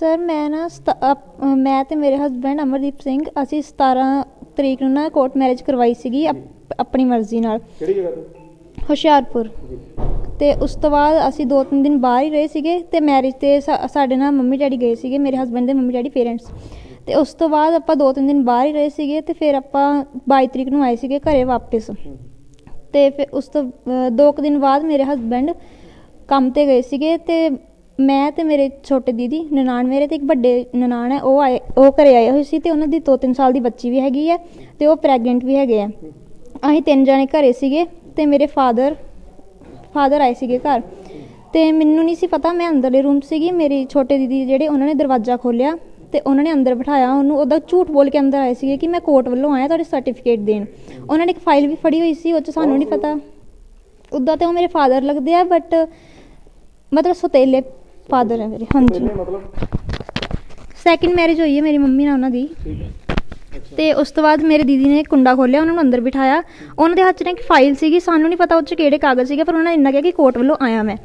Sir ਮੈਂ ਨਾ ਸਤ- ਮੈਂ ਤੇ ਮੇਰੇ ਹਸਬੰਡ ਅਮਰਦੀਪ ਸਿੰਘ ਅਸੀਂ 17 ਤਰੀਕ ਨੂੰ ਨਾ ਕੋਰਟ ਮੈਰਿਜ ਕਰਵਾਈ ਸੀਗੀ ਅਪ- ਆਪਣੀ ਮਰਜ਼ੀ ਨਾਲ। ਕਿਹੜੀ ਜਗ੍ਹਾ ਤੋਂ? ਹੁਸ਼ਿਆਰਪੁਰ। ਤੇ ਉਸ ਤੋਂ ਬਾਅਦ ਅਸੀਂ ਦੋ ਤਿੰਨ ਦਿਨ ਬਾਹਰ ਹੀ ਰਹੇ ਸੀਗੇ ਤੇ ਮੈਰਿਜ ਤੇ ਸਾ- ਸਾਡੇ ਨਾਲ ਮੰਮੀ ਡੈਡੀ ਗਏ ਸੀਗੇ ਮੇਰੇ ਹਸਬੰਡ ਦੇ ਮੰਮੀ ਡੈਡੀ ਪੇਰੈਂਟਸ ਤੇ ਉਸ ਤੋਂ ਬਾਅਦ ਆਪਾਂ ਦੋ ਤਿੰਨ ਦਿਨ ਬਾਹਰ ਹੀ ਰਹੇ ਸੀਗੇ ਤੇ ਫਿਰ ਆਪਾਂ 22 ਤਰੀਕ ਨੂੰ ਆਏ ਸੀਗੇ ਘਰੇ ਵਾਪਸ। ਤੇ ਫਿਰ ਉਸ ਤੋਂ ਅ, ਦੋ ਕੁ ਦਿਨ ਬਾਅਦ ਮੇਰੇ ਹਸਬੰਡ ਕੰਮ ਤੇ ਗਏ ਸੀਗੇ ਤੇ ਮੈਂ ਅਤੇ ਮੇਰੇ ਛੋਟੇ ਦੀਦੀ, ਨਨਾਣ ਮੇਰੇ ਅਤੇ ਇੱਕ ਵੱਡੇ ਨਨਾਣ ਹੈ, ਉਹ ਆਏ, ਉਹ ਘਰ ਆਏ ਹੋਏ ਸੀ ਅਤੇ ਉਹਨਾਂ ਦੀ 2-3 ਸਾਲ ਦੀ ਬੱਚੀ ਵੀ ਹੈਗੀ ਹੈ ਅਤੇ ਉਹ ਪ੍ਰੈਗਨੈਂਟ ਵੀ ਹੈਗੇ ਹੈ ਅਸੀਂ ਤਿੰਨ ਜਣੇ ਘਰ ਸੀਗੇ ਅਤੇ ਮੇਰੇ ਫਾਦਰ ਫਾਦਰ ਆਏ ਸੀਗੇ ਘਰ। ਅਤੇ ਮੈਨੂੰ ਨਹੀਂ ਸੀ ਪਤਾ, ਮੈਂ ਅੰਦਰਲੇ ਰੂਮ ਸੀਗੀ, ਮੇਰੀ ਛੋਟੇ ਦੀਦੀ ਜਿਹੜੇ ਉਹਨਾਂ ਨੇ ਦਰਵਾਜ਼ਾ ਖੋਲ੍ਹਿਆ ਅਤੇ ਉਹਨਾਂ ਨੇ ਅੰਦਰ ਬਿਠਾਇਆ, ਉਹਨੂੰ ਉਹਦਾ ਝੂਠ ਬੋਲ ਕੇ ਅੰਦਰ ਆਏ ਸੀਗੇ ਕਿ ਮੈਂ ਕੋਰਟ ਵੱਲੋਂ ਆਇਆ ਤੁਹਾਡੇ ਸਰਟੀਫਿਕੇਟ ਦੇਣ। ਉਹਨਾਂ ਨੇ ਇੱਕ ਫਾਈਲ ਵੀ ਫੜੀ ਹੋਈ ਸੀ, ਉਹ 'ਚ ਸਾਨੂੰ ਨਹੀਂ ਪਤਾ। ਉੱਦਾਂ ਤਾਂ ਉਹ ਮੇਰੇ ਫਾਦਰ ਲੱਗਦੇ ਆ, ਬਟ ਮਤਲਬ ਸੁਤੇਲੇ ਫਾਦਰ ਹੈ ਮੇਰੇ ਹਾਂਜੀ। ਪਹਿਲੇ ਮਤਲਬ ਸੈਕਿੰਡ ਮੈਰਿਜ ਹੋਈ ਹੈ ਮੇਰੀ ਮੰਮੀ ਨਾਲ ਉਹਨਾਂ ਦੀ। ਠੀਕ ਹੈ। ਤੇ ਉਸ ਤੋਂ ਬਾਅਦ ਮੇਰੇ ਦੀਦੀ ਨੇ ਕੁੰਡਾ ਖੋਲ੍ਹਿਆ ਉਹਨਾਂ ਨੂੰ ਅੰਦਰ ਬਿਠਾਇਆ। ਉਹਨਾਂ ਦੇ ਹੱਥ 'ਚ ਨਾ ਇੱਕ ਫਾਈਲ ਸੀਗੀ ਸਾਨੂੰ ਨਹੀਂ ਪਤਾ ਉਹ 'ਚ ਕਿਹੜੇ ਕਾਗਜ਼ ਸੀਗੇ ਪਰ ਉਹਨਾਂ ਨੇ ਇੰਨਾ ਕਿਹਾ ਕਿ ਕੋਰਟ ਵੱਲੋਂ ਆਇਆ ਮੈਂ।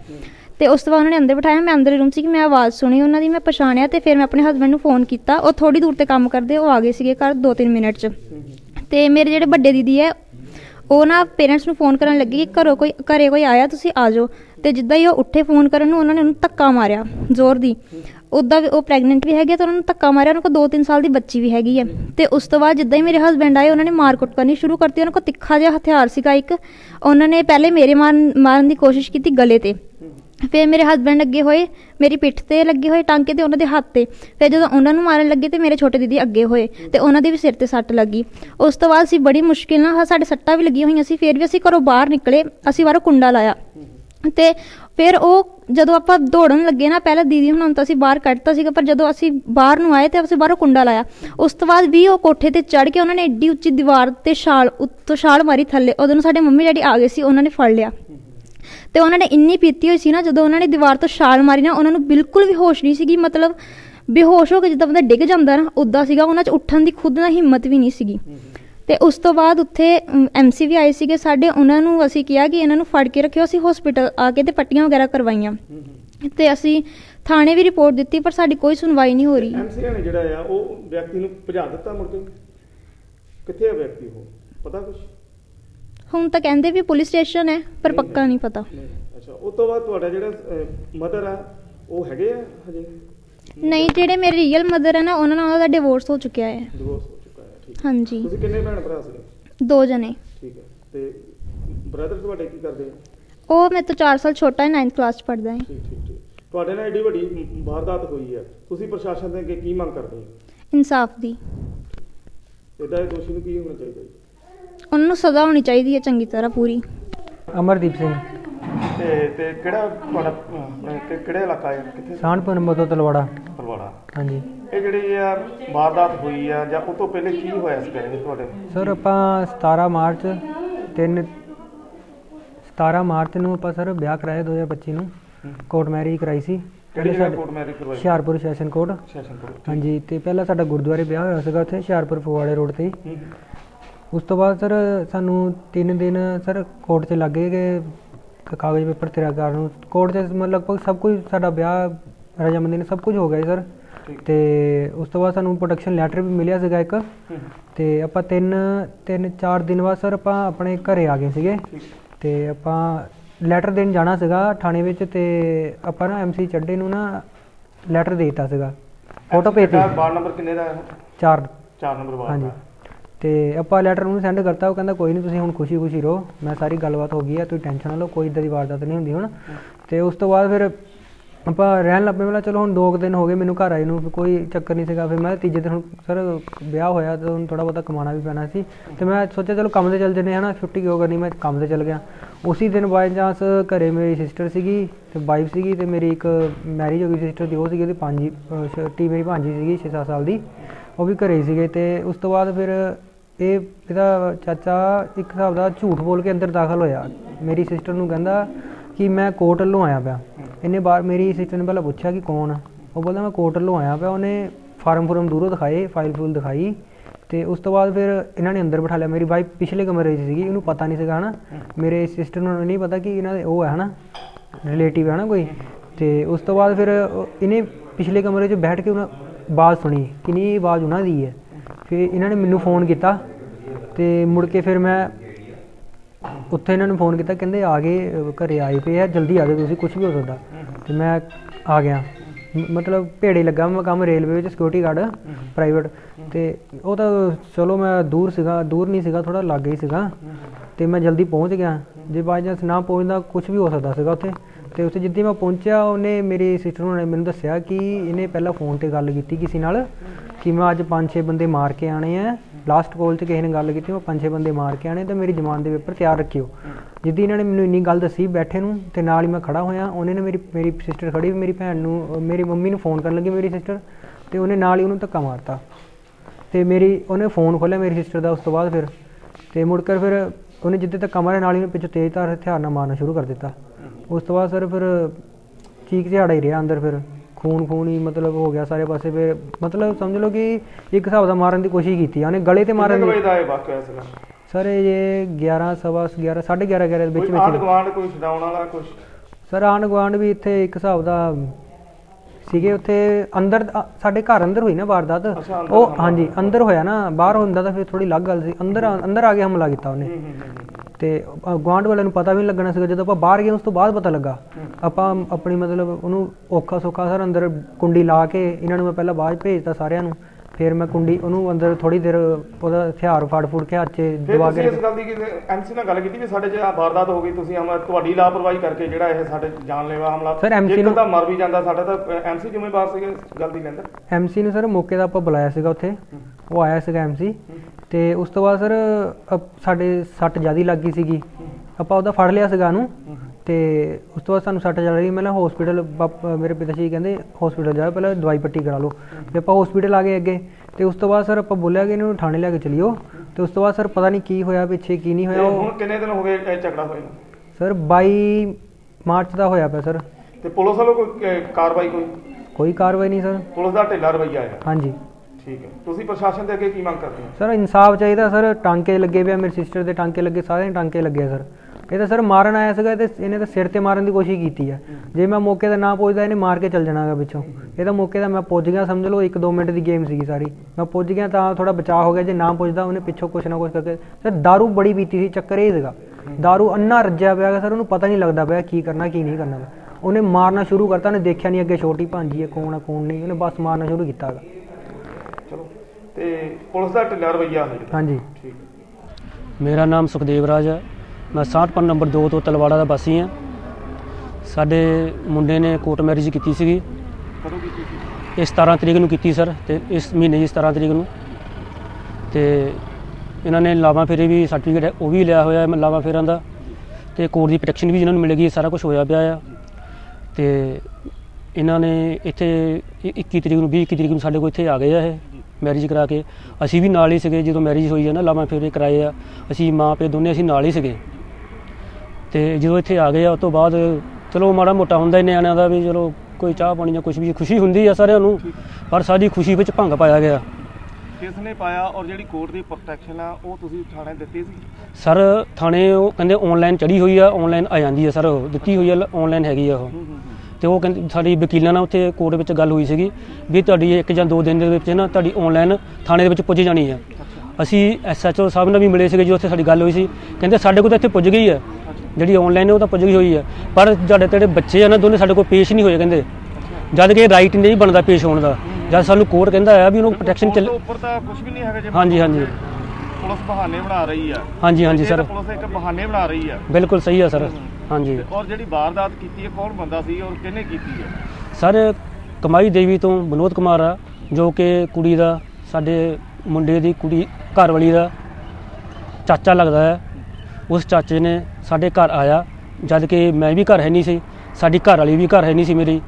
ਤੇ ਉਸ ਤੋਂ ਬਾਅਦ ਉਹਨਾਂ ਨੇ ਅੰਦਰ ਬਿਠਾਇਆ ਮੈਂ ਅੰਦਰ ਰੂਮ ਸੀ ਕਿ ਮੈਂ ਆਵਾਜ਼ ਸੁਣੀ ਉਹਨਾਂ ਦੀ ਮੈਂ ਪਛਾਣਿਆ ਤੇ ਫਿਰ ਮੈਂ ਆਪਣੇ ਹਸਬੰਡ ਨੂੰ ਫੋਨ ਕੀਤਾ। ਉਹ ਥੋੜੀ ਦੂਰ ਤੇ ਕੰਮ ਕਰਦੇ ਉਹ ਆ ਗਏ ਸੀਗੇ ਘਰ 2-3 ਮਿੰਟ 'ਚ। ਤੇ ਮੇਰੇ ਜਿਹੜੇ ਵੱਡੇ ਦੀਦੀ ਹੈ ਉਹ ਨਾ ਪੇਰੈਂਟਸ ਨੂੰ ਫੋਨ ਕਰਨ ਲੱਗੇ ਕਿ ਘਰੋਂ ਕੋਈ ਘਰੇ ਕੋਈ ਆਇਆ ਤੁਸੀਂ ਆ ਜਾਓ। ਤੇ ਜਿੱਦਾਂ ਹੀ ਉਹ ਉੱਠੇ ਫੋਨ ਕਰਨ ਨੂੰ, ਉਹਨਾਂ ਨੇ ਉਹਨੂੰ ਧੱਕਾ ਮਾਰਿਆ ਜ਼ੋਰ ਦੀ। ਉਦਾਂ ਵੀ ਉਹ ਪ੍ਰੈਗਨੈਂਟ ਵੀ ਹੈਗੀ ਹੈ ਤੇ ਉਹਨਾਂ ਨੂੰ ਧੱਕਾ ਮਾਰਿਆ, ਉਹਨਾਂ ਕੋਲ 2-3 ਸਾਲ ਦੀ ਬੱਚੀ ਵੀ ਹੈਗੀ ਹੈ ਤੇ ਉਸ ਤੋਂ ਬਾਅਦ ਜਿੱਦਾਂ ਹੀ ਮੇਰੇ ਹਸਬੰਡ ਆਏ, ਉਹਨਾਂ ਨੇ ਮਾਰਕੁੱਟ ਕਰਨੀ ਸ਼ੁਰੂ ਕਰਤੀ, ਉਹਨਾਂ ਕੋਲ ਤਿੱਖਾ ਜਿਹਾ ਹਥਿਆਰ ਸੀਗਾ ਇੱਕ। ਉਹਨਾਂ ਨੇ ਪਹਿਲੇ ਮੇਰੇ ਮਾਰਨ ਮਾਰਨ ਦੀ ਕੋਸ਼ਿਸ਼ ਕੀਤੀ ਗਲੇ ਤੇ। ਫਿਰ ਮੇਰੇ ਹਸਬੰਡ ਅੱਗੇ ਹੋਏ, ਮੇਰੀ ਪਿੱਠ ਤੇ ਲੱਗੇ ਹੋਏ ਟਾਂਕੇ ਤੇ, ਉਹਨਾਂ ਦੇ ਹੱਥ ਤੇ। ਫਿਰ ਜਦੋਂ ਉਹਨਾਂ ਨੂੰ ਮਾਰਨ ਲੱਗੇ ਤੇ ਮੇਰੇ ਛੋਟੇ ਦੀਦੀ ਅੱਗੇ ਹੋਏ ਤੇ ਉਹਨਾਂ ਦੇ ਵੀ ਸਿਰ ਤੇ ਸੱਟ ਲੱਗੀ। ਉਸ ਤੋਂ ਬਾਅਦ ਅਸੀਂ ਬੜੀ ਮੁਸ਼ਕਿਲ ਨਾਲ, ਸਾਡੇ ਸੱਟਾਂ ਵੀ ਲੱਗੀਆਂ ਹੋਈਆਂ ਸੀ, ਫਿਰ ਵੀ ਅਸੀਂ ਘਰੋਂ ਬਾਹਰ ਨਿਕਲੇ, ਅਸੀਂ ਬਾਹਰੋਂ ਕੁੰਡਾ ਲਾਇਆ। ਤੇ ਫਿਰ ਉਹ ਜਦੋਂ ਆਪਾਂ ਦੌੜਨ ਲੱਗੇ ਨਾ, ਪਹਿਲਾਂ ਦੀਦੀ ਹੁਣਾਂ ਨੂੰ ਤਾਂ ਅਸੀਂ ਬਾਹਰ ਕੱਢਤਾ ਸੀਗਾ, ਪਰ ਜਦੋਂ ਅਸੀਂ ਬਾਹਰ ਨੂੰ ਆਏ ਤੇ ਅਸੀਂ ਬਾਹਰੋਂ ਕੁੰਡਾ ਲਾਇਆ। ਉਸ ਤੋਂ ਬਾਅਦ ਵੀ ਉਹ ਕੋਠੇ ਤੇ ਚੜ ਕੇ ਉਹਨਾਂ ਨੇ ਏਡੀ ਉੱਚੀ ਦੀਵਾਰ ਤੇ ਛਾਲ, ਉੱਤੋਂ ਛਾਲ ਮਾਰੀ ਥੱਲੇ। ਉਦੋਂ ਨੂੰ ਸਾਡੇ ਮੰਮੀ ਡੈਡੀ ਆ ਗਏ ਸੀ, ਉਹਨਾਂ ਨੇ ਫੜ ਲਿਆ। ਤੇ ਉਹਨਾਂ ਨੇ ਇੰਨੀ ਪੀਤੀ ਹੋਈ ਸੀ ਨਾ, ਜਦੋਂ ਉਹਨਾਂ ਨੇ ਦੀਵਾਰ ਤੋਂ ਛਾਲ ਮਾਰੀ ਨਾ, ਉਹਨਾਂ ਨੂੰ ਬਿਲਕੁਲ ਵੀ ਹੋਸ਼ ਨਹੀਂ ਸੀਗੀ। ਮਤਲਬ ਬੇਹੋਸ਼ ਹੋ ਕੇ ਜਿੱਦਾਂ ਬੰਦਾ ਡਿੱਗ ਜਾਂਦਾ ਨਾ ਉਦਾਂ ਸੀਗਾ। ਉਹਨਾਂ 'ਚ ਉੱਠਣ ਦੀ ਖੁਦ ਨਾਲ ਹਿੰਮਤ ਵੀ ਨਹੀਂ ਸੀਗੀ। ਤੇ ਉਸ ਤੋਂ ਬਾਅਦ ਉੱਥੇ ਐਮਸੀ ਵੀ ਆਏ ਸੀਗੇ ਸਾਡੇ ਉਹਨਾਂ ਨੂੰ ਅਸੀਂ ਕਿਹਾ ਕਿ ਇਹਨਾਂ ਨੂੰ ਫੜ ਕੇ ਰੱਖਿਓ ਅਸੀਂ ਹਸਪੀਟਲ ਆ ਕੇ ਤੇ ਪੱਟੀਆਂ ਵਗੈਰਾ ਕਰਵਾਈਆਂ। ਤੇ ਅਸੀਂ ਥਾਣੇ ਵੀ ਰਿਪੋਰਟ ਦਿੱਤੀ ਪਰ ਸਾਡੀ ਕੋਈ ਸੁਣਵਾਈ ਨਹੀਂ ਹੋ ਰਹੀ। ਐਮਸੀਆ ਨੇ ਜਿਹੜਾ ਆ ਉਹ ਵਿਅਕਤੀ ਨੂੰ ਭਜਾ ਦਿੱਤਾ ਮੁੜ ਕੇ? ਕਿੱਥੇ ਆ ਵਿਅਕਤੀ ਉਹ? ਪਤਾ ਕੁਛ? ਹੁਣ ਤਾਂ ਕਹਿੰਦੇ ਵੀ ਪੁਲਿਸ ਸਟੇਸ਼ਨ ਹੈ ਪਰ ਪੱਕਾ ਨਹੀਂ ਪਤਾ। ਅੱਛਾ ਉਸ ਤੋਂ ਬਾਅਦ ਤੁਹਾਡਾ ਜਿਹੜਾ ਮਦਰ ਆ ਉਹ ਹੈਗੇ ਆ ਹਜੇ? ਨਹੀਂ ਜਿਹੜੇ ਮੇਰੇ ਰੀਅਲ ਮਦਰ ਹੈ ਨਾ ਉਹਨਾਂ ਨਾਲ ਉਹਦਾ ਡਿਵੋਰਸ ਹੋ ਚੁੱਕਿਆ ਹੈ। ਡਿਵੋਰਸ ਹਾਂਜੀ। ਤੁਸੀਂ ਕਿੰਨੇ ਭੈਣ ਭਰਾ ਸੀ ਦੋ ਜਣੇ। ਠੀਕ ਹੈ। ਤੇ ਬ੍ਰਦਰ ਤੁਹਾਡੇ ਕੀ ਕਰਦੇ ਆ? ਉਹ ਮੇਰੇ ਤੋਂ 4 ਸਾਲ ਛੋਟਾ ਹੈ 9th ਕਲਾਸ ਚ ਪੜ੍ਹਦਾ ਹੈ। ਠੀਕ ਠੀਕ ਠੀਕ। ਤੁਹਾਡੇ ਨਾਲ ਏਡੀ ਵੱਡੀ ਵਾਰਦਾਤ ਹੋਈ ਹੈ। ਤੁਸੀਂ ਪ੍ਰਸ਼ਾਸਨ ਦੇ ਅੱਗੇ ਕੀ ਮੰਗ ਕਰਦੇ ਹੋ? ਇਨਸਾਫ ਦੀ। ਇਹਦਾ ਇਹ ਦੋਸ਼ੀ ਨੂੰ ਕੀ ਹੋਣਾ ਚਾਹੀਦਾ ਜੀ? ਉਹਨਾਂ ਸਜ਼ਾ ਹੋਣੀ ਚਾਹੀਦੀ ਹੈ ਚੰਗੀ ਤਰ੍ਹਾਂ ਪੂਰੀ। ਅਮਰਦੀਪ ਸਿੰਘ। ਤੇ ਤੇ ਕਿਹੜਾ ਤੁਹਾਡਾ ਅਹ, ਕਿ- ਕਿਹੜਾ ਇਲਾਕਾ ਹੈ? ਕਿੱਥੇ? ਸਾਨਪੁਰ ਮੋਦੋ ਤਲਵਾੜਾ। ਫਲਵਾੜਾ ਹਾਂਜੀ। ਇਹ ਜਿਹੜੀ ਆ ਵਾਰਦਾਤ ਹੋਈ ਆ ਜਾਂ ਉਹ ਤੋਂ ਪਹਿਲੇ ਕੀ ਹੋਇਆ ਸੀ ਕਹਿੰਦੇ ਤੁਹਾਡੇ? ਸਰ ਆਪਾਂ 17 ਮਾਰਚ 3 17 ਮਾਰਚ ਨੂੰ ਆਪਾਂ ਸਰ ਵਿਆਹ ਕਰਾਇਆ 2025 ਨੂੰ। ਕੋਰਟ ਮੈਰਿਜ ਕਰਾਈ ਸੀ। ਕਿਹੜੀ ਪਹਿਲੇ ਜਗ੍ਹਾ ਸਾਡੇ ਕੋਰਟ ਮੈਰਿਜ ਕਰਵਾਈ? Hoshiarpur session court. Session court ਹਾਂਜੀ ਤੇ ਪਹਿਲਾਂ ਸਾਡਾ ਗੁਰਦੁਆਰੇ ਵਿਆਹ ਹੋਇਆ ਸੀਗਾ ਉੱਥੇ ਹੁਸ਼ਿਆਰਪੁਰ ਫਗਵਾੜੇ ਰੋਡ ਤੇ। ਹੀ। ਉਸ ਤੋਂ ਬਾਅਦ ਸਰ ਸਾਨੂੰ 3 ਦਿਨ ਸਰ ਕੋਰਟ 'ਚ ਲੱਗੇ ਕ- ਕਾਗਜ਼ ਪੇਪਰ ਤਿਆਰ ਕਰਨ ਨੂੰ ਕੋਰਟ 'ਚ ਮਤਲਬ ਲਗਭਗ ਸਭ ਕੁਝ ਸਾਡਾ ਵਿਆਹ ਰਜਾਮੰਦੀ ਨਾਲ ਸਭ ਕੁਝ ਹੋ ਗਿਆ ਸਰ। ਤੇ ਉਸ ਤੋਂ ਬਾਅਦ ਸਾਨੂੰ ਪ੍ਰੋਟੈਕਸ਼ਨ ਲੈਟਰ ਵੀ ਮਿਲਿਆ ਸੀਗਾ ਇੱਕ। ਤੇ ਆਪਾਂ ਤਿੰਨ ਤਿੰਨ ਚਾਰ ਦਿਨ ਬਾਅਦ ਸਰ ਆਪਾਂ ਆਪਣੇ ਘਰੇ ਆ ਗਏ ਸੀਗੇ। ਤੇ ਆਪਾਂ ਲੈਟਰ ਦੇਣ ਜਾਣਾ ਸੀਗਾ ਥਾਣੇ ਵਿੱਚ ਤੇ ਆਪਾਂ ਨਾ ਐਮਸੀ ਚੱਡੇ ਨੂੰ ਨਾ ਲੈਟਰ ਦੇ ਦਿੱਤਾ ਸੀਗਾ। ਫੋਟੋ ਤੁਹਾਡਾ ਵਾਰਡ ਨੰਬਰ ਕਿੰਨੇ ਦਾ ਹੈ? ਚਾਰ। 4 ਨੰਬਰ ਵਾਰਡ ਹਾਂਜੀ। ਤੇ ਆਪਾਂ ਲੈਟਰ ਉਹਨੂੰ ਸੈਂਡ ਕਰਤਾ, ਉਹ ਕਹਿੰਦਾ ਕੋਈ ਨਹੀਂ ਤੁਸੀਂ ਹੁਣ ਖੁਸ਼ੀ-ਖੁਸ਼ੀ ਰਹੋ, ਮੈਂ ਸਾਰੀ ਗੱਲਬਾਤ ਹੋ ਗਈ ਹੈ ਤੁਸੀਂ ਟੈਨਸ਼ਨ ਨਾ ਲਓ, ਕੋਈ ਇਦਾਂ ਦੀ ਵਾਰਦਾਤ ਨਹੀਂ ਹੁੰਦੀ ਹੁਣ। ਤੇ ਉਸ ਤੋਂ ਬਾਅਦ ਫਿਰ ਆਪਾਂ ਰਹਿਣ ਲੱਗ ਲੱਗੇ ਮਤਲਬ ਚਲੋ ਹੁਣ 2 ਦਿਨ ਹੋ ਗਏ ਮੈਨੂੰ ਘਰ ਆਏ ਨੂੰ ਫਿਰ ਕੋਈ ਚੱਕਰ ਨਹੀਂ ਸੀਗਾ। ਫਿਰ ਮੈਂ ਤੀਜੇ ਦਿਨ ਹੁਣ ਸਰ ਵਿਆਹ ਹੋਇਆ, ਤਾਂ ਹੁਣ ਥੋੜਾ ਬਹੁਤਾ ਕਮਾਉਣਾ ਵੀ ਪੈਣਾ ਸੀ। ਤੇ ਮੈਂ ਸੋਚਿਆ ਚਲੋ ਕੰਮ ਤੇ ਚੱਲ ਜੰਨੇ ਹਨਾ, ਛੁੱਟੀ ਕਿਉਂ ਕਰਨੀ, ਮੈਂ ਕੰਮ ਤੇ ਚੱਲ ਗਿਆ। ਉਸੇ ਦਿਨ ਬਾਈ ਚਾਂਸ ਘਰੇ ਮੇਰੀ ਸਿਸਟਰ ਸੀਗੀ, ਤੇ ਵਾਈਫ ਸੀਗੀ, ਤੇ ਮੇਰੀ ਇੱਕ ਮੈਰਿਜ ਹੋ ਗਈ ਸਿਸਟਰ ਦੀ, ਉਹ ਸੀਗੀ ਉਹਦੀ ਪੰਜ ਅਹ ਮੇਰੀ ਭਾਂਜੀ ਸੀਗੀ 6-7 ਸਾਲ ਦੀ। ਉਹ ਵੀ ਘਰੇ ਹੀ ਸੀਗੇ, ਤੇ ਉਸ ਤੋਂ ਬਾਅਦ ਫਿਰ ਇਹ ਇਹਦਾ ਚਾਚਾ ਇੱਕ ਹਿਸਾਬ ਦਾ ਝੂਠ ਬੋਲ ਕੇ ਅੰਦਰ ਦਾਖਲ ਹੋਇਆ। ਮੇਰੀ ਸਿਸਟਰ ਨੂੰ ਕਹਿੰਦਾ ਕਿ ਮੈਂ ਕੋਰਟ ਵੱਲੋਂ ਆਇਆ ਪਿਆ। ਇਹਨੇ ਬਾਹਰ ਮੇਰੀ ਸਿਸਟਰ ਨੇ ਪਹਿਲਾਂ ਪੁੱਛਿਆ ਕਿ ਕੌਣ ਆ? ਉਹ ਬੋਲਦਾ, ਮੈਂ ਕੋਰਟ ਵੱਲੋਂ ਆਇਆ ਪਿਆ। ਉਹਨੇ ਫਾਰਮ ਫੁਰਮ ਦੂਰੋਂ ਦਿਖਾਏ ਫਾਈਲ ਫੂਲ ਦਿਖਾਈ ਅਤੇ ਉਸ ਤੋਂ ਬਾਅਦ ਫਿਰ ਇਹਨਾਂ ਨੇ ਅੰਦਰ ਬਿਠਾ ਲਿਆ। ਮੇਰੀ ਵਾਈਫ ਪਿਛਲੇ ਕਮਰੇ 'ਚ ਸੀਗੀ, ਉਹਨੂੰ ਪਤਾ ਨਹੀਂ ਸੀਗਾ ਹੈ ਨਾ ਮੇਰੇ ਸਿਸਟਰ ਨੂੰ ਨਹੀਂ ਪਤਾ ਕਿ ਇਹਨਾਂ ਦੇ ਉਹ ਹੈ ਨਾ ਰਿਲੇਟਿਵ ਹੈ ਨਾ ਕੋਈ? ਅਤੇ ਉਸ ਤੋਂ ਬਾਅਦ ਫਿਰ ਇਹਨੇ ਪਿਛਲੇ ਕਮਰੇ 'ਚ ਬੈਠ ਕੇ ਉਹਨਾਂ ਆਵਾਜ਼ ਸੁਣੀ। ਕਿ ਨਹੀਂ ਇਹ ਆਵਾਜ਼ ਉਹਨਾਂ ਦੀ ਹੈ। ਫਿਰ ਇਹਨਾਂ ਨੇ ਮੈਨੂੰ ਫੋਨ ਕੀਤਾ। ਅਤੇ ਮੁੜ ਕੇ ਫਿਰ ਮੈਂ ਉੱਥੇ ਇਹਨਾਂ ਨੂੰ ਫੋਨ ਕੀਤਾ, ਕਹਿੰਦੇ ਆ ਗਏ, ਘਰ ਆਏ ਪਏ ਆ, ਜਲਦੀ ਆ ਜਾਓ ਤੁਸੀਂ, ਕੁਛ ਵੀ ਹੋ ਸਕਦਾ। ਅਤੇ ਮੈਂ ਆ ਗਿਆ। ਮਤਲਬ ਭੇੜੇ ਲੱਗਾ ਮੈਂ ਕੰਮ ਰੇਲਵੇ ਵਿੱਚ ਸਿਕਿਉਰਿਟੀ ਗਾਰਡ ਪ੍ਰਾਈਵੇਟ ਅਤੇ ਉਹ ਤਾਂ ਚਲੋ ਮੈਂ ਦੂਰ ਸੀਗਾ, ਦੂਰ ਨਹੀਂ ਸੀਗਾ, ਥੋੜ੍ਹਾ ਲਾਗੇ ਹੀ ਸੀਗਾ। ਅਤੇ ਮੈਂ ਜਲਦੀ ਪਹੁੰਚ ਗਿਆ। ਜੇ ਬਾਈ ਚਾਂਸ ਨਾ ਪਹੁੰਚਦਾ, ਕੁਛ ਵੀ ਹੋ ਸਕਦਾ ਸੀਗਾ ਉੱਥੇ। ਅਤੇ ਉੱਥੇ ਜਿੱਦਾਂ ਮੈਂ ਪਹੁੰਚਿਆ, ਉਹਨੇ ਮੇਰੀ ਸਿਸਟਰ ਨੇ ਮੈਨੂੰ ਦੱਸਿਆ ਕਿ ਇਹਨੇ ਪਹਿਲਾਂ ਫੋਨ ਤੇ ਗੱਲ ਕੀਤੀ ਕਿਸੇ ਨਾਲ। ਕਿ ਮੈਂ ਅੱਜ 5-6 ਬੰਦੇ ਮਾਰ ਕੇ ਆਣੇ ਆ। ਲਾਸਟ ਕਾਲ 'ਚ ਕਿਸੇ ਨੇ ਗੱਲ ਕੀਤੀ, ਮੈਂ 5-6 ਬੰਦੇ ਮਾਰ ਕੇ ਆਣੇ ਤਾਂ ਮੇਰੀ ਜ਼ਮਾਨ ਦੇ ਪੇਪਰ ਤਿਆਰ ਰੱਖਿਓ। ਜਿੱਦੀ ਇਹਨਾਂ ਨੇ ਮੈਨੂੰ ਇੰਨੀ ਗੱਲ ਦੱਸੀ ਬੈਠੇ ਨੂੰ ਤੇ ਨਾਲ ਹੀ ਮੈਂ ਖੜਾ ਹੋਇਆ। ਉਹਨੇ ਨੇ ਮੇਰੀ ਮੇਰੀ ਸਿਸਟਰ ਖੜੀ, ਮੇਰੀ ਭੈਣ ਨੂੰ, ਮੇਰੀ ਮੰਮੀ ਨੂੰ ਫੋਨ ਕਰਨ ਲੱਗੀ ਮੇਰੀ ਸਿਸਟਰ ਤੇ ਉਹਨੇ ਨਾਲ ਹੀ ਉਹਨੂੰ ਧੱਕਾ ਮਾਰਤਾ। ਤੇ ਮੇਰੀ, ਉਹਨੇ ਫੋਨ ਖੋਲ੍ਹਿਆ ਮੇਰੀ ਸਿਸਟਰ ਦਾ, ਉਸ ਤੋਂ ਬਾਅਦ ਫਿਰ ਤੇ ਮੁੜ ਕੇ ਫਿਰ ਉਹਨੇ ਜਿੱਦੇ ਤੱਕ ਕਮਰੇ ਨਾਲ ਹੀ ਉਹਨੇ ਪਿੱਛੋਂ ਤੇਜ਼ ਧਾਰ ਹਥਿਆਰ ਨਾਲ ਮਾਰਨਾ ਸ਼ੁਰੂ ਕਰ ਦਿੱਤਾ। ਉਸ ਤੋਂ ਬਾਅਦ ਸਰ ਫਿਰ ਚੀਕ ਝਾੜਾ ਹੀ ਰਿਹਾ ਅੰਦਰ ਫਿਰ। ਖੂਨ ਖੂਨ ਹੀ ਮਤਲਬ ਹੋ ਗਿਆ ਸਾਰੇ ਪਾਸੇ ਫਿਰ ਮਤਲਬ ਸਮਝ ਲਓ ਕਿ ਇੱਕ ਹਿਸਾਬ ਦਾ ਮਾਰਨ ਦੀ ਕੋਸ਼ਿਸ਼ ਕੀਤੀ ਉਹਨੇ ਗਲੇ ਤੇ ਮਾਰਨ ਕਿੰਨੇ ਕੁ ਦੀ ਵਜੇ ਦਾ ਇਹ ਵਾਕਿਆ ਸੀਗਾ ਸਰ ਇਹ 11 ਸਵਾ 11 11:30 11 ਦੇ ਵਿੱਚ ਕੋਈ ਆਂਢ ਵਿੱਚ ਗੁਆਂਢ ਕੋਈ ਛਡਾਉਣ ਵਾਲਾ ਕੁਝ ਸਰ ਆਂਢ ਗੁਆਂਢ ਵੀ ਇੱਥੇ ਇੱਕ ਹਿਸਾਬ ਦਾ ਸੀਗੇ ਉੱਥੇ ਅੰਦਰ ਅ, ਸਾਡੇ ਘਰ ਅੰਦਰ ਹੋਈ ਨਾ ਵਾਰਦਾਤ। ਅੱਛਾ, ਅੰਦਰ ਉਹ ਹਮਲਾ ਹਾਂਜੀ ਅੰਦਰ ਹੋਇਆ ਨਾ ਬਾਹਰ ਹੁੰਦਾ ਤਾਂ ਫਿਰ ਥੋੜੀ ਅਲੱਗ ਗੱਲ ਸੀ। ਅੰਦਰ ਆ- ਅੰਦਰ ਆ ਕੇ ਹਮਲਾ ਕੀਤਾ ਉਹਨੇ। ਹੂੰ ਹੂੰ ਹੂੰ। ਤੇ ਅ, ਗੁਆਂਢ ਵਾਲਿਆਂ ਨੂੰ ਪਤਾ ਵੀ ਨਹੀਂ ਲੱਗਣਾ ਸੀਗਾ ਜਦੋਂ ਆਪਾਂ ਬਾਹਰ ਗਏ ਉਸ ਤੋਂ ਬਾਅਦ ਪਤਾ ਲੱਗਾ। ਆਪਾਂ ਆਪਣੀ ਮਤਲਬ ਉਹਨੂੰ ਔਖਾ ਸੌਖਾ ਸਰ ਅੰਦਰ ਕੁੰਡੀ ਲਾ ਕੇ ਇਹਨਾਂ ਨੂੰ ਮੈਂ ਪਹਿਲਾਂ ਬਾਅਦ ਭੇਜਤਾ ਸਾਰਿਆਂ ਨੂੰ ਫਿਰ ਮੈਂ ਕੁੰਡੀ ਉਹਨੂੰ ਅੰਦਰ ਥੋੜੀ ਦੇਰ ਉਹਦਾ ਹਥਿਆਰ ਫੜ ਫੁੜ ਕੇ ਹੱਥ 'ਚ ਤੁਸੀਂ ਕੇ ਇਸ ਗੱਲ ਦੀ ਐਮਸੀ ਨਾਲ ਗੱਲ ਕੀਤੀ ਵੀ ਸਾਡੇ ਆ ਵਾਰਦਾਤ ਹੋ ਗਈ ਤੁਸੀਂ ਹਮ ਤੁਹਾਡੀ ਲਾਪਰਵਾਹੀ ਕਰਕੇ ਜਿਹੜਾ ਇਹ ਸਾਡੇ ਜਾਨਲੇਵਾ ਹਮਲਾ MC ਇੱਕ ਨੂੰ- ਤਾਂ ਮਰ ਵੀ ਜਾਂਦਾ ਸਾਡਾ ਤਾਂ ਐਮਸੀ ਜ਼ਿੰਮੇਵਾਰ ਸੀਗੇ ਇਸ ਗੱਲ ਦੀ ਲੈਂਦਾ? ਐਮਸੀ ਨੂੰ ਸਰ ਮੌਕੇ ਦਾ ਆਪਾਂ ਬੁਲਾਇਆ ਸੀਗਾ ਉੱਥੇ। ਉਹ ਆਇਆ ਸੀਗਾ ਐਮਸੀ ਤੇ ਉਸ ਤੋਂ ਬਾਅਦ ਸਰ ਸਾਡੇ ਸੱਟ ਜਿਆਦੀ ਲੱਗ ਗਈ ਸੀਗੀ। ਆਪਾਂ ਉਹਦਾ ਫੜ ਲਿਆ ਸੀਗਾ ਉਹਨੂੰ ਤੇ ਉਸ ਤੋਂ ਬਾਅਦ ਸਾਨੂੰ ਸੱਟ ਚੱਲ ਰਹੀ ਮੈਂ ਨਾ ਹਸਪੀਟਲ ਮੇਰੇ ਪਿਤਾ ਜੀ ਕਹਿੰਦੇ ਹਸਪੀਟਲ ਜਾਓ ਪਹਿਲਾਂ ਦਵਾਈ ਪੱਟੀ ਕਰਾ ਲਓ। ਤੇ ਆਪਾਂ ਹਸਪੀਟਲ ਆ ਗਏ ਅੱਗੇ ਤੇ ਉਸ ਤੋਂ ਬਾਅਦ ਸਰ ਆਪਾਂ ਬੋਲਿਆ ਕਿ ਇਹਨੂੰ ਥਾਣੇ ਲੈ ਕੇ ਚਲਿਓ। ਤੇ ਉਸ ਤੋਂ ਬਾਅਦ ਸਰ ਪਤਾ ਨਹੀਂ ਕੀ ਹੋਇਆ ਪਿੱਛੇ ਕੀ ਨਹੀਂ ਹੋਇਆ। ਹੁਣ ਕਿੰਨੇ ਦਿਨ ਹੋ ਗਏ ਇਹ ਝਗੜਾ ਨੂੰ? ਸਰ 22 ਮਾਰਚ ਦਾ ਹੋਇਆ ਪਿਆ ਸਰ। ਤੇ ਪੁਲਿਸ ਵੱਲੋਂ ਕੋਈ ਕਾਰਵਾਈ ਕੋਈ? ਕੋਈ ਕਾਰਵਾਈ ਨਹੀਂ ਸਰ। ਪੁਲਿਸ ਦਾ ਢਿੱਲਾ ਰਵੱਈਆ ਹੈ ਹਾਂਜੀ। ਠੀਕ ਹੈ ਤੁਸੀਂ ਪ੍ਰਸ਼ਾਸਨ ਦੇ ਅੱਗੇ ਕੀ ਮੰਗ ਕਰਦੇ ਹੋ ਸਰ ਇਨਸਾਫ ਚਾਹੀਦਾ ਸਰ ਟਾਂਕੇ ਲੱਗੇ ਪਿਆ ਮੇਰੀ ਸਿਸਟਰ ਦੇ ਟਾਂਕੇ ਲੱਗੇ ਸਾਰਿਆਂ ਦੇ ਟਾਂਕੇ ਲੱਗੇ ਆ ਸਰ ਇਹ ਤਾਂ ਸਰ ਮਾਰਨ ਆਇਆ ਸੀਗਾ ਤੇ ਇਹਨੇ ਤਾਂ ਸਿਰ ਤੇ ਮਾਰਨ ਦੀ ਕੋਸ਼ਿਸ਼ ਕੀਤੀ ਹੈ ਜੇ ਮੈਂ ਮੌਕੇ ਤੇ ਨਾ ਪਹੁੰਚਦਾ ਇਹਨੇ ਮਾਰ ਕੇ ਚੱਲ ਜਾਣਾਗਾ ਪਿੱਛੋਂ ਇਹ ਤਾਂ ਮੌਕੇ ਦਾ ਮੈਂ ਪੁੱਜ ਗਿਆ ਸਮਝ ਲਓ 1-2 ਮਿੰਟ ਦੀ ਗੇਮ ਸੀਗੀ ਸਾਰੀ ਮੈਂ ਪੁੱਜ ਗਿਆ ਤਾਂ ਥੋੜਾ ਬਚਾਅ ਹੋ ਗਿਆ ਜੇ ਨਾ ਪੁੱਜਦਾ ਉਹਨੇ ਪਿੱਛੋਂ ਕੁਛ ਨਾ ਕੁਛ ਕਰਕੇ ਸਰ दारू ਬੜੀ ਪੀਤੀ ਸੀ ਚੱਕਰ ਇਹ ਸੀਗਾ दारू ਅੰਨਾ ਰੱਜਿਆ ਪਿਆ ਗਾ ਸਰ ਉਹਨੂੰ ਪਤਾ ਨਹੀਂ ਲੱਗਦਾ ਪਿਆ ਕੀ ਕਰਨਾ ਕੀ ਨਹੀਂ ਕਰਨਾ ਉਹਨੇ ਮਾਰਨਾ ਸ਼ੁਰੂ ਕਰਤਾ ਉਹਨੇ ਦੇਖਿਆ ਨਹੀਂ ਅੱਗੇ ਛੋਟੀ ਭਾਂਜੀ ਹੈ ਕੌਣ ਹੈ ਕੌਣ ਨਹੀਂ ਉਹਨੇ ਬਸ ਮਾਰਨਾ ਸ਼ੁਰੂ ਕੀਤਾ ਗਾ ਚਲੋ ਤੇ ਪੁਲਿਸ ਦਾ ਢਿੱਲਾ ਰਵੱਈਆ ਹੈ ਜਿਹੜਾ। ਹਾਂਜੀ। ਠੀਕ ਹੈ। ਮੇਰਾ ਨਾਮ ਸੁਖਦੇਵ ਰਾਜ ਹੈ। ਮੈਂ 65 ਨੰਬਰ 2 ਤੋਂ ਤਲਵਾੜਾ ਦਾ ਵਾਸੀ ਹਾਂ। ਸਾਡੇ ਮੁੰਡੇ ਨੇ ਕੋਰਟ ਮੈਰਿਜ ਕੀਤੀ ਸੀਗੀ। ਕਦੋਂ ਕੀਤੀ ਸੀ? ਇਹ 17 ਤਰੀਕ ਨੂੰ ਕੀਤੀ ਸਰ ਤੇ ਇਸ ਮਹੀਨੇ ਦੀ 17 ਤਰੀਕ ਨੂੰ। ਤੇ ਇਹਨਾਂ ਨੇ ਲਾਵਾਂ ਫੇਰੇ ਵੀ ਸਰਟੀਫਿਕੇਟ ਉਹ ਵੀ ਲਿਆ ਹੋਇਆ ਹੈ ਲਾਵਾਂ ਫੇਰਾਂ ਦਾ। ਤੇ ਕੋਰਟ ਦੀ ਪ੍ਰੋਟੈਕਸ਼ਨ ਵੀ ਇਹਨਾਂ ਨੂੰ ਮਿਲੇਗੀ ਸਾਰਾ ਕੁਝ ਹੋਇਆ ਪਿਆ ਆ। ਤੇ ਇਹਨਾਂ ਨੇ ਇੱਥੇ ਇ- 21 ਤਰੀਕ ਨੂੰ 20 21 ਤਰੀਕ ਨੂੰ ਸਾਡੇ ਕੋਲ ਇੱਥੇ ਆ ਗਏ ਆ ਇਹ। ਮੈਰਿਜ ਕਰਾ ਕੇ ਅਸੀਂ ਵੀ ਨਾਲ ਹੀ ਸੀਗੇ ਜਦੋਂ ਮੈਰਿਜ ਹੋਈ ਹੈ ਨਾ ਲਾਵਾਂ ਫੇਰੇ ਕਰਾਏ ਆ ਅਸੀਂ ਮਾਂ ਪਿਓ ਦੋਨੇ ਅਸੀਂ ਨਾਲ ਹੀ ਸੀਗੇ। ਤੇ ਜਦੋਂ ਇੱਥੇ ਆ ਗਏ ਆ ਉਸ ਤੋਂ ਬਾਅਦ ਚਲੋ ਮਾੜਾ ਮੋਟਾ ਹੁੰਦਾ ਹੀ ਨਿਆਣਿਆਂ ਦਾ ਵੀ ਚਲੋ ਕੋਈ ਚਾਹ ਪਾਣੀ ਜਾਂ ਕੁਝ ਵੀ ਖੁਸ਼ੀ ਹੁੰਦੀ ਆ ਸਾਰਿਆਂ ਨੂੰ ਪਰ ਸਾਡੀ ਖੁਸ਼ੀ ਵਿੱਚ ਭੰਗ ਪਾਇਆ ਗਿਆ। ਕਿਸ ਨੇ ਪਾਇਆ ਔਰ ਜਿਹੜੀ ਕੋਰਟ ਦੀ ਪ੍ਰੋਟੈਕਸ਼ਨ ਆ ਉਹ ਤੁਸੀਂ ਥਾਣੇ ਦਿੱਤੀ ਸੀ? ਸਰ ਥਾਣੇ ਉਹ ਕਹਿੰਦੇ ਆਨਲਾਈਨ ਚੜੀ ਹੋਈ ਆ ਆਨਲਾਈਨ ਆ ਜਾਂਦੀ ਆ ਸਰ ਦਿੱਤੀ ਹੋਈ ਆ ਆਨਲਾਈਨ ਹੈਗੀ ਆ ਉਹ। ਤੇ ਉਹ ਕਹਿੰਦੇ ਸਾਡੀ ਵਕੀਲਾਂ ਨਾਲ ਉੱਥੇ ਕੋਰਟ ਵਿੱਚ ਗੱਲ ਹੋਈ ਸੀਗੀ ਵੀ ਤੁਹਾਡੀ ਇੱਕ ਜਾਂ ਦੋ ਦਿਨ ਦੇ ਵਿੱਚ ਨਾ ਤੁਹਾਡੀ ਆਨਲਾਈਨ ਥਾਣੇ ਦੇ ਵਿੱਚ ਪੁੱਜ ਜਾਣੀ ਆ ਅਸੀਂ ਐਸਐਚਓ ਸਾਹਿਬ ਨਾਲ ਵੀ ਮਿਲੇ ਸੀਗੇ ਜੋ ਉੱਥੇ ਸਾਡੀ ਗੱਲ ਹੋਈ ਸੀ। ਕਹਿੰਦੇ ਸਾਡੇ ਕੋਲ ਤਾਂ ਇੱਥੇ ਪੁੱਜ ਗਈ ਆ ਜਿਹੜੀ ਆਨਲਾਈਨ ਉਹ ਤਾਂ ਪੁੱਜ ਗਈ ਹੋਈ ਆ ਪਰ ਤੁਹਾਡੇ ਜਿਹੜੇ ਬੱਚੇ ਆ ਨਾ ਦੋਨੇ ਸਾਡੇ ਕੋਲ ਪੇਸ਼ ਨਹੀਂ ਹੋਏ ਕਹਿੰਦੇ। ਜਦ ਕਿ ਰਾਈਟ ਨਹੀਂ ਬਣਦਾ ਪੇਸ਼ ਹੋਣ ਦਾ। ਜਦ ਸਾਨੂੰ ਕੋਰਟ ਕਹਿੰਦਾ ਆ ਵੀ ਉਹਨੂੰ ਪ੍ਰੋਟੈਕਸ਼ਨ ਚੱਲ ਉੱਪਰ ਤਾਂ ਕੁਝ ਵੀ ਨਹੀਂ ਹੈਗਾ ਜੇ। ਹਾਂਜੀ ਹਾਂਜੀ। ਪੁਲਿਸ ਬਹਾਨੇ ਬਣਾ ਰਹੀ ਆ। ਹਾਂਜੀ ਹਾਂਜੀ ਸਰ। ਪੁਲਿਸ ਇੱਕ ਬਹਾਨੇ ਬਣਾ ਰਹੀ ਆ। ਬਿਲਕੁਲ ਸਹੀ ਆ ਸਰ। ਹਾਂਜੀ। ਤੇ ਔਰ ਜਿਹੜੀ ਵਾਰਦਾਤ ਕੀਤੀ ਹੈ ਕੌਣ ਬੰਦਾ ਸੀ ਔਰ ਕਿਹਨੇ ਕੀਤੀ ਹੈ? ਸਰ ਕਮਾਈ ਦੇਵੀ ਤੋਂ ਵਿਨੋਦ ਕੁਮਾਰ ਆ ਜੋ ਕਿ ਕੁੜੀ ਦਾ ਸਾਡੇ ਮੁੰਡੇ ਦੀ ਕੁੜੀ ਘਰਵਾਲੀ ਦਾ ਚਾਚਾ ਲੱਗਦਾ ਹੈ। ਉਸ ਚਾਚੇ ਨੇ ਸਾਡੇ ਘਰ ਆਇਆ ਜਦ ਕਿ ਮੈਂ ਵੀ ਘਰ ਹੈ ਨਹੀਂ ਸੀ ਸਾਡੀ ਘਰ ਵਾਲੀ ਵੀ ਘਰ ਹੈ ਨਹੀਂ ਸੀ ਮੇਰੀ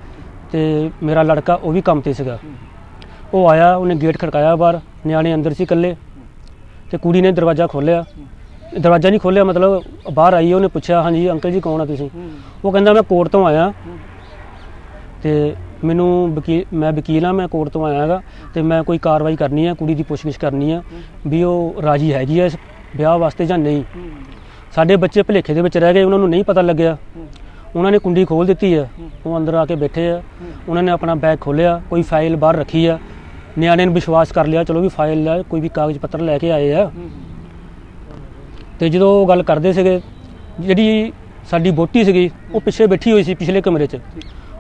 ਤੇ ਮੇਰਾ ਲੜਕਾ ਉਹ ਵੀ ਕੰਮ ਤੇ ਸੀਗਾ। ਉਹ ਆਇਆ ਉਹਨੇ ਗੇਟ ਖੜਕਾਇਆ ਬਾਹਰ ਨਿਆਣੇ ਅੰਦਰ ਸੀ ਇਕੱਲੇ ਤੇ ਕੁੜੀ ਨੇ ਦਰਵਾਜ਼ਾ ਖੋਲ੍ਹਿਆ। ਦਰਵਾਜ਼ਾ ਨਹੀਂ ਖੋਲ੍ਹਿਆ ਮਤਲਬ ਬਾਹਰ ਆਈ ਉਹਨੇ ਪੁੱਛਿਆ ਹਾਂਜੀ ਅੰਕਲ ਜੀ ਕੌਣ ਆ ਤੁਸੀਂ? ਉਹ ਕਹਿੰਦਾ ਮੈਂ ਕੋਰਟ ਤੋਂ ਆਇਆ। ਤੇ ਮੈਨੂੰ ਵਕੀਲ ਮੈਂ ਵਕੀਲ ਆ ਮੈਂ ਕੋਰਟ ਤੋਂ ਆਇਆ ਹੈਗਾ। ਤੇ ਮੈਂ ਕੋਈ ਕਾਰਵਾਈ ਕਰਨੀ ਹੈ ਕੁੜੀ ਦੀ ਪੁੱਛਗਿੱਛ ਕਰਨੀ ਆ ਵੀ ਉਹ ਰਾਜੀ ਹੈਗੀ ਆ ਇਸ ਵਿਆਹ ਵਾਸਤੇ ਜਾਂ ਨਹੀਂ। ਸਾਡੇ ਬੱਚੇ ਭੁਲੇਖੇ ਦੇ ਵਿੱਚ ਰਹਿ ਗਏ ਉਹਨਾਂ ਨੂੰ ਨਹੀਂ ਪਤਾ ਲੱਗਿਆ। ਉਹਨਾਂ ਨੇ ਕੁੰਡੀ ਖੋਲ ਦਿੱਤੀ ਆ ਉਹ ਅੰਦਰ ਆ ਕੇ ਬੈਠੇ ਆ। ਉਹਨਾਂ ਨੇ ਆਪਣਾ ਬੈਗ ਖੋਲਿਆ ਕੋਈ ਫਾਈਲ ਬਾਹਰ ਰੱਖੀ ਆ। ਨਿਆਣੇ ਨੇ ਵਿਸ਼ਵਾਸ ਕਰ ਲਿਆ ਚਲੋ ਵੀ ਫਾਈਲ ਆ ਕੋਈ ਵੀ ਕਾਗਜ਼ ਪੱਤਰ ਲੈ ਕੇ ਆਏ ਆ। ਤੇ ਜਦੋਂ ਉਹ ਗੱਲ ਕਰਦੇ ਸੀਗੇ, ਜਿਹੜੀ ਸਾਡੀ ਬੋਟੀ ਸੀਗੀ, ਉਹ ਪਿੱਛੇ ਬੈਠੀ ਹੋਈ ਸੀ ਪਿਛਲੇ ਕਮਰੇ 'ਚ।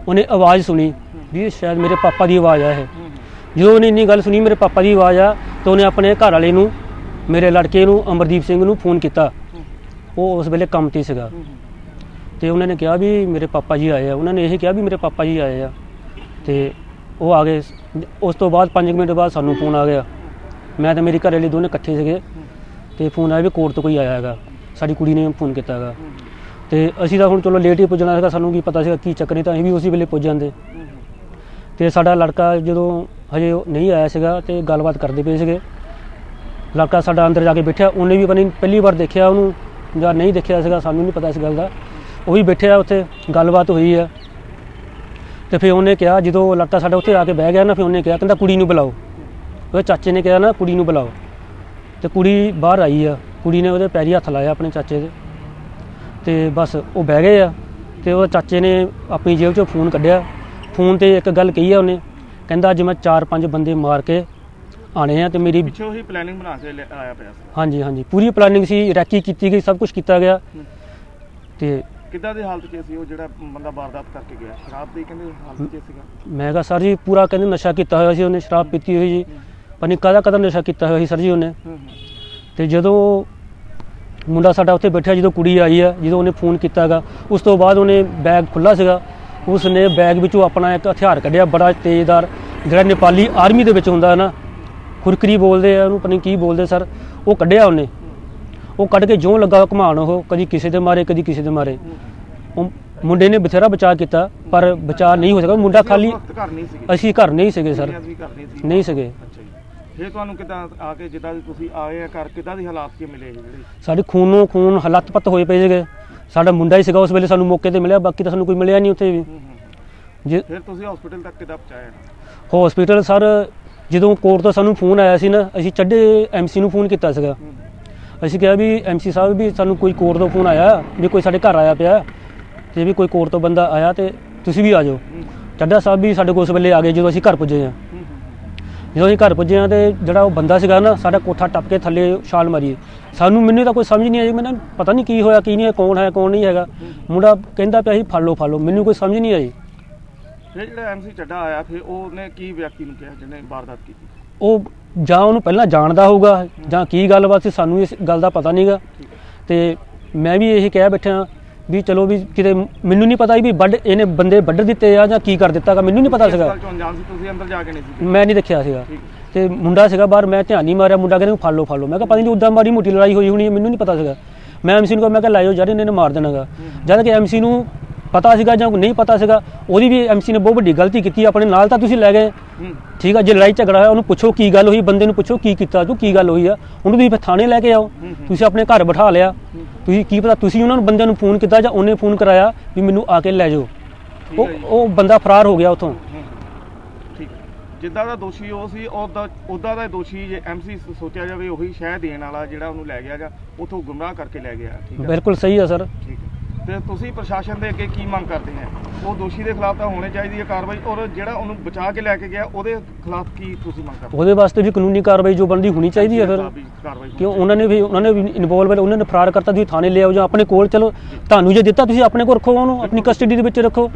ਉਹਨੇ ਆਵਾਜ਼ ਸੁਣੀ ਵੀ ਇਹ ਸ਼ਾਇਦ ਮੇਰੇ ਪਾਪਾ ਦੀ ਆਵਾਜ਼ ਆ ਇਹ। ਜਦੋਂ ਉਹਨੇ ਇੰਨੀ ਗੱਲ ਸੁਣੀ ਮੇਰੇ ਪਾਪਾ ਦੀ ਆਵਾਜ਼ ਆ, ਤਾਂ ਉਹਨੇ ਆਪਣੇ ਘਰ ਵਾਲੇ ਨੂੰ, ਮੇਰੇ ਲੜਕੇ ਨੂੰ, ਅਮਰਦੀਪ ਸਿੰਘ ਨੂੰ ਫੋਨ ਕੀਤਾ। ਉਹ ਉਸ ਵੇਲੇ ਕੰਮ ਤੇ ਸੀਗਾ। ਤੇ ਉਹਨਾਂ ਨੇ ਕਿਹਾ ਵੀ ਮੇਰੇ ਪਾਪਾ ਜੀ ਆਏ ਆ। ਉਹਨਾਂ ਨੇ ਇਹ ਕਿਹਾ ਵੀ ਮੇਰੇ ਪਾਪਾ ਜੀ ਆਏ ਆ। ਤੇ ਉਹ ਆ ਗਏ। ਉਸ ਤੋਂ ਬਾਅਦ 5 ਮਿੰਟ ਬਾਅਦ ਸਾਨੂੰ ਫੋਨ ਆ ਗਿਆ। ਮੈਂ ਤੇ ਮੇਰੀ ਘਰ ਵਾਲੀ ਦੋਨੇ ਇਕੱਠੇ ਸੀਗੇ। ਤੇ ਫੋਨ ਆਇਆ ਵੀ ਕੋਰਟ ਤੋਂ ਕੋਈ ਆਇਆ ਹੈਗਾ। ਸਾਡੀ ਕੁੜੀ ਨੇ ਫੋਨ ਕੀਤਾ ਹੈਗਾ। ਤੇ ਅਸੀਂ ਤਾਂ ਹੁਣ ਚਲੋ ਲੇਟ ਹੀ ਪੁੱਜਣਾ ਸੀਗਾ ਸਾਨੂੰ ਕੀ ਪਤਾ ਸੀਗਾ ਕੀ ਚੱਕਰ ਨਹੀਂ ਤਾਂ ਅਸੀਂ ਵੀ ਉਸੇ ਵੇਲੇ ਪੁੱਜ ਜਾਂਦੇ। ਤੇ ਸਾਡਾ ਲੜਕਾ ਜਦੋਂ ਹਜੇ ਉਹ ਨਹੀਂ ਆਇਆ ਸੀਗਾ ਤੇ ਗੱਲਬਾਤ ਕਰਦੇ ਪਏ ਸੀਗੇ। ਲੜਕਾ ਸਾਡਾ ਅੰਦਰ ਜਾ ਕੇ ਬੈਠਿਆ, ਉਹਨੇ ਵੀ ਪਤਾ ਨਹੀਂ ਪਹਿਲੀ ਵਾਰ ਦੇਖਿਆ ਉਹਨੂੰ ਜਾਂ ਨਹੀਂ ਦੇਖਿਆ ਸੀਗਾ, ਸਾਨੂੰ ਨਹੀਂ ਪਤਾ ਇਸ ਗੱਲ ਦਾ। ਉਹ ਵੀ ਬੈਠਿਆ ਉੱਥੇ, ਗੱਲਬਾਤ ਹੋਈ ਆ। ਤੇ ਫਿਰ ਉਹਨੇ ਕਿਹਾ, ਜਦੋਂ ਲੜਕਾ ਸਾਡਾ ਉੱਥੇ ਆ ਕੇ ਬਹਿ ਗਿਆ ਨਾ, ਫਿਰ ਉਹਨੇ ਕਿਹਾ, ਕਹਿੰਦਾ ਕੁੜੀ ਨੂੰ ਬੁਲਾਓ। ਉਹਦੇ ਚਾਚੇ ਨੇ ਕਿਹਾ ਨਾ, ਕੁੜੀ ਨੂੰ ਬੁਲਾਓ। ਤੇ ਕੁੜੀ ਬਾਹਰ ਆਈ ਆ। ਕੁੜੀ ਨੇ ਉਹਦੇ ਪੈਰੀ ਹੱਥ ਲਾਇਆ ਆਪਣੇ ਚਾਚੇ ਦੇ। ਤੇ ਬਸ ਉਹ ਬਹਿ ਗਏ ਆ ਤੇ ਉਹ ਚਾਚੇ ਨੇ ਆਪਣੀ ਜੇਬ ਚੋਂ ਫੋਨ ਕੱਢਿਆ। ਫੋਨ ਤੇ ਇੱਕ ਗੱਲ ਕਹੀ ਆ ਉਹਨੇ। ਕਹਿੰਦਾ ਅੱਜ ਮੈਂ 4-5 ਬੰਦੇ ਮਾਰ ਕੇ ਆਣੇ ਆ ਤੇ ਮੇਰੀ ਪਿੱਛੇ ਉਹੀ ਪਲੈਨਿੰਗ ਬਣਾ ਕੇ ਲੈ- ਆਇਆ ਪਿਆ ਸੀ। ਹਾਂਜੀ ਹਾਂਜੀ। ਪੂਰੀ ਪਲਾਨਿੰਗ ਸੀ ਰੈਕੀ ਕੀਤੀ ਗਈ ਸਭ ਕੁਝ ਕੀਤਾ ਗਿਆ। ਤੇ ਕਿੱਦਾਂ ਦੀ ਹਾਲਤ 'ਚ ਸੀ ਉਹ ਜਿਹੜਾ ਬੰਦਾ ਵਾਰਦਾਤ ਕਰਕੇ ਗਿਆ? ਸ਼ਰਾਬ ਦੀ ਕਹਿੰਦੇ ਹਾਲਤ 'ਚ ਸੀਗਾ। ਮੈਂ ਕਿਹਾ ਸਰ ਜੀ ਪੂਰਾ ਕਹਿੰਦੇ ਨਸ਼ਾ ਕੀਤਾ ਹੋਇਆ ਸੀ ਉਹਨੇ ਸ਼ਰਾਬ ਪੀਤੀ ਹੋਈ ਜੀ ਕਾਹਦਾ ਕਦਾ ਨਸ਼ਾ ਕੀਤਾ ਹੋਇਆ ਸੀ ਸਰ ਜੀ ਉਹਨੇ। ਹੂੰ ਹੂੰ। ਤੇ ਜਦੋਂ ਮੁੰਡਾ ਸਾਡਾ ਉੱਥੇ ਬੈਠਾ ਜਦੋਂ ਕੁੜੀ ਆਈ ਆ ਜਦੋਂ ਉਹਨੇ ਫੋਨ ਕੀਤਾਗਾ ਉਸ ਤੋਂ ਬਾਅਦ ਉਹਨੇ ਬੈਗ ਖੁੱਲਾ ਸੀਗਾ। ਉਸ ਨੇ ਬੈਗ ਵਿੱਚੋਂ ਆਪਣਾ ਇੱਕ ਹਥਿਆਰ ਕੱਢਿਆ ਬੜਾ ਤੇਜ਼ਦਾਰ। ਜਿਹੜਾ ਨੇਪਾਲੀ ਆਰਮੀ ਦੇ ਵਿੱਚ ਹੁੰਦਾ ਹੈ ਨਾ ਖੁਰਕਰੀ ਬੋਲਦੇ ਆ ਉਹਨੂੰ ਪਤਾ ਕੀ ਬੋਲਦੇ ਸਰ ਉਹ ਕੱਢਿਆ ਉਹਨੇ। ਉਹ ਕੱਢ ਕੇ ਜਿਉਂ ਲੱਗਾ ਘੁਮਾਉਣ ਉਹ ਕਦੀ ਕਿਸੇ ਦੇ ਮਾਰੇ ਕਦੀ ਕਿਸੇ ਦੇ ਮਾਰੇ। ਉਹ ਮੁੰਡੇ ਨੇ ਬਥੇਰਾ ਬਚਾਅ ਕੀਤਾ ਪਰ ਬਚਾਅ ਨਹੀਂ ਹੋ ਸਕਿਆ। ਮੁੰਡਾ ਖਾਲੀ ਅਸੀਂ ਘਰ ਨਹੀਂ ਸੀਗੇ ਸਰ। ਨਹੀਂ ਸੀਗੇ। ਫਿਰ ਤੁਹਾਨੂੰ ਕਿੱਦਾਂ ਆ ਕੇ ਜਿੱਦਾਂ ਦੀ ਤੁਸੀਂ ਆਏ ਆ ਘਰ ਕਿੱਦਾਂ ਦੀ ਹਾਲਾਤ 'ਚ ਮਿਲੇ ਜਿਹੜੇ? ਸਾਡੇ ਖੂਨੋਂ ਖੂਨ ਹਲੱਤ ਪੱਤ ਹੋਏ ਪਏ ਸੀਗੇ। ਸਾਡਾ ਮੁੰਡਾ ਹੀ ਸੀਗਾ ਉਸ ਵੇਲੇ ਸਾਨੂੰ ਮੌਕੇ ਤੇ ਮਿਲਿਆ ਬਾਕੀ ਤਾਂ ਸਾਨੂੰ ਕੋਈ ਮਿਲਿਆ ਨਹੀਂ ਉੱਥੇ ਵੀ। ਜੇ ਫਿਰ ਤੁਸੀਂ ਹਸਪੀਟਲ ਤੱਕ ਕਿੱਦਾਂ ਪਹੁੰਚਾਇਆ ਹਸਪੀਟਲ ਸਰ ਜਦੋਂ ਕੋਰਟ ਤੋਂ ਸਾਨੂੰ ਫੋਨ ਆਇਆ ਸੀ ਨਾ ਅਸੀਂ ਚੱਡੇ ਐਮਸੀ ਨੂੰ ਫੋਨ ਕੀਤਾ ਸੀਗਾ। ਅਸੀਂ ਕਿਹਾ ਵੀ ਐਮਸੀ ਸਾਹਿਬ ਵੀ ਸਾਨੂੰ ਕੋਈ ਕੋਰਟ ਤੋਂ ਫੋਨ ਆਇਆ ਵੀ ਕੋਈ ਸਾਡੇ ਘਰ ਆਇਆ ਪਿਆ ਤੇ ਵੀ ਕੋਈ ਕੋਰਟ ਤੋਂ ਬੰਦਾ ਆਇਆ ਤੇ ਤੁਸੀਂ ਵੀ ਆ ਜਾਓ। ਚੱਡਾ ਸਾਹਿਬ ਵੀ ਸਾਡੇ ਕੋਲ ਉਸ ਵੇਲੇ ਆ ਗਏ ਜਦੋਂ ਅਸੀਂ ਘਰ ਪੁੱਜੇ ਹੂੰ ਜਦੋਂ ਅਸੀਂ ਘਰ ਪੁੱਜੇ ਹਾਂ ਤੇ ਜਿਹੜਾ ਉਹ ਬੰਦਾ ਸੀਗਾ ਨਾ ਸਾਡਾ ਕੋਠਾ ਟੱਪ ਕੇ ਥੱਲੇ ਛਾਲ ਮਾਰੀ। ਸਾਨੂੰ ਮੈਨੂੰ ਤਾਂ ਕੋਈ ਸਮਝ ਨਹੀਂ ਆਈ ਮੈਨੂੰ ਪਤਾ ਨਹੀਂ ਕੀ ਹੋਇਆ ਕੀ ਨਹੀਂ ਕੌਣ ਹੈ ਕੌਣ ਨਹੀਂ ਹੈਗਾ। ਮੁੰਡਾ ਕਹਿੰਦਾ ਪਿਆ ਸੀ ਫੜ ਲਓ ਫੜ ਲਓ। ਮੈਨੂੰ ਕੋਈ ਸਮਝ ਨਹੀਂ ਆਈ। ਫਿਰ ਜਿਹੜਾ ਐਮਸੀ ਚੱਡਾ ਆਇਆ ਫਿਰ ਉਹਨੇ ਕੀ ਵਿਅਕਤੀ ਨੂੰ ਕਿਹਾ ਜਿਹਨੇ ਵਾਰਦਾਤ ਕੀਤੀ? ਉਹ ਜਾਂ ਉਹਨੂੰ ਪਹਿਲਾਂ ਜਾਣਦਾ ਹੋਊਗਾ ਜਾਂ ਕੀ ਗੱਲਬਾਤ ਸੀ ਸਾਨੂੰ ਇਸ ਗੱਲ ਦਾ ਪਤਾ ਨਹੀਂਗਾ। ਤੇ ਮੈਂ ਵੀ ਇਹ ਕਹਿ ਬੈਠਾ ਵੀ ਚਲੋ ਵੀ ਕਿਤੇ ਮੈਨੂੰ ਨਹੀਂ ਪਤਾ ਵੀ ਵੱਡ ਇਹਨੇ ਬੰਦੇ ਵੱਢ ਦਿੱਤੇ ਆ ਜਾਂ ਕੀ ਕਰ ਦਿੱਤਾਗਾ ਮੈਨੂੰ ਨਹੀਂ ਪਤਾ ਸੀਗਾ। ਗੱਲ 'ਚੋਂ ਅਣਜਾਣ ਸੀ? ਤੁਸੀਂ ਅੰਦਰ ਜਾ ਕੇ ਨਹੀਂ ਸੀ? ਮੈਂ ਨਹੀਂ ਦੇਖਿਆ ਸੀਗਾ। ਤੇ ਮੁੰਡਾ ਸੀਗਾ ਬਾਹਰ ਮੈਂ ਧਿਆਨ ਨਹੀਂ ਮਾਰਿਆ ਮੁੰਡਾ ਕਹਿੰਦਾ ਫੜ ਲਓ ਫੜ ਲਓ। ਮੈਂ ਕਿਹਾ ਪਤਾ ਨਹੀਂ ਉਦਾਂ ਮਾਰੀ ਮੋਟੀ ਲੜਾਈ ਹੋਈ ਹੋਣੀ ਮੈਨੂੰ ਨਹੀਂ ਪਤਾ ਸੀਗਾ। ਮੈਂ ਐਮਸੀ ਨੂੰ ਕਿਹਾ ਮੈਂ ਕਿਹਾ ਲੈ ਜਾਓ ਯਾਰ ਇਹਨੇ ਮਾਰ ਦੇਣਾਗਾ ਜਦ ਕਿ ਐਮਸੀ ਨੂੰ ਪਤਾ ਸੀਗਾ ਜਾਂ ਨਹੀਂ ਪਤਾ ਸੀਗਾ ਉਹਦੀ ਵੀ ਐਮਸੀ ਨੇ ਬਹੁਤ ਵੱਡੀ ਗਲਤੀ ਕੀਤੀ ਆਪਣੇ ਨਾਲ ਤਾਂ ਤੁਸੀਂ ਲੈ ਗਏ। ਠੀਕ ਆ ਜੇ ਲੜਾਈ ਝਗੜਾ ਹੋਇਆ ਉਹਨੂੰ ਪੁੱਛੋ ਕੀ ਗੱਲ ਹੋਈ ਬੰਦੇ ਨੂੰ ਪੁੱਛੋ ਕੀ ਕੀਤਾ ਤੂੰ ਕੀ ਗੱਲ ਹੋਈ ਆ ਉਹਨੂੰ ਤੁਸੀਂ ਫਿਰ ਥਾਣੇ ਲੈ ਕੇ ਆਓ। ਤੁਸੀਂ ਆਪਣੇ ਘਰ ਬਿਠਾ ਲਿਆ। ਤੁਸੀਂ ਕੀ ਪਤਾ ਤੁਸੀਂ ਉਹਨਾਂ ਨੂੰ ਬੰਦਿਆਂ ਨੂੰ ਫੋਨ ਕੀਤਾ ਜਾਂ ਉਹਨੇ ਫੋਨ ਕਰਾਇਆ ਵੀ ਮੈਨੂੰ ਆ ਕੇ ਲੈ ਜਾਓ। ਉਹ ਹੈ ਉਹ ਬੰਦਾ ਫਰਾਰ ਹੋ ਗਿਆ ਉਥੋਂ। ਹੂੰ, ਹੂੰ। ਠੀਕ ਜਿੱਦਾਂ ਦਾ ਦੋਸ਼ੀ ਉਹ ਸੀ ਉਹਦਾ ਉਹਦਾ ਦਾ ਦੋਸ਼ੀ ਜੇ ਐਮਸੀ ਸੋਚਿਆ ਜਾਵੇ ਉਹੀ ਸ਼ਹਿ ਦੇਣ ਵਾਲਾ ਜਿਹੜਾ ਉਹਨੂੰ ਲੈ ਗਿਆ ਜਾਂ ਉਥੋਂ ਗੁੰਮਰਾਹ ਕਰਕੇ ਲੈ ਗਿਆ। ਠੀਕ ਹੈ। ਬਿਲਕੁਲ ਸਹੀ ਆ ਸਰ। ਠੀਕ ਹੈ। ਤੇ ਤੁਸੀਂ ਪ੍ਰਸ਼ਾਸਨ ਦੇ ਅੱਗੇ ਕੀ ਮੰਗ ਕਰਦੇ ਹੈ? ਉਹ ਦੋਸ਼ੀ ਦੇ ਖਿਲਾਫ ਤਾਂ ਹੋਣੀ ਚਾਹੀਦੀ ਹੈ ਕਾਰਵਾਈ ਔਰ ਜਿਹੜਾ ਉਹਨੂੰ ਬਚਾ ਕੇ ਲੈ ਕੇ ਗਿਆ ਉਹਦੇ ਖਿਲਾਫ ਕੀ ਤੁਸੀਂ ਮੰਗ ਕਰਦੇ ਉਹਦੇ ਵਾਸਤੇ ਵੀ ਕਾਨੂੰਨੀ ਕਾਰਵਾਈ ਜੋ ਬਣਦੀ ਹੋਣੀ ਚਾਹੀਦੀ ਹੈ ਫਿਰ। ਕਿਉਂ ਉਹਨਾਂ ਨੇ ਵੀ ਉਹਨਾਂ ਨੇ ਵੀ ਇਨਵੋਲਵ ਉਹਨਾਂ ਨੇ ਫਰਾਰ ਕਰਤਾ ਤੁਸੀਂ ਥਾਣੇ ਲਿਆਓ ਜਾਂ ਆਪਣੇ ਕੋਲ ਚਲੋ। ਤੁਹਾਨੂੰ ਜੇ ਦਿੱਤਾ ਤੁਸੀਂ ਆਪਣੇ ਕੋਲ ਰੱਖੋ ਉਹਨੂੰ ਆਪਣੀ ਕਸਟਡੀ ਦੇ ਵਿੱਚ ਰੱਖੋ।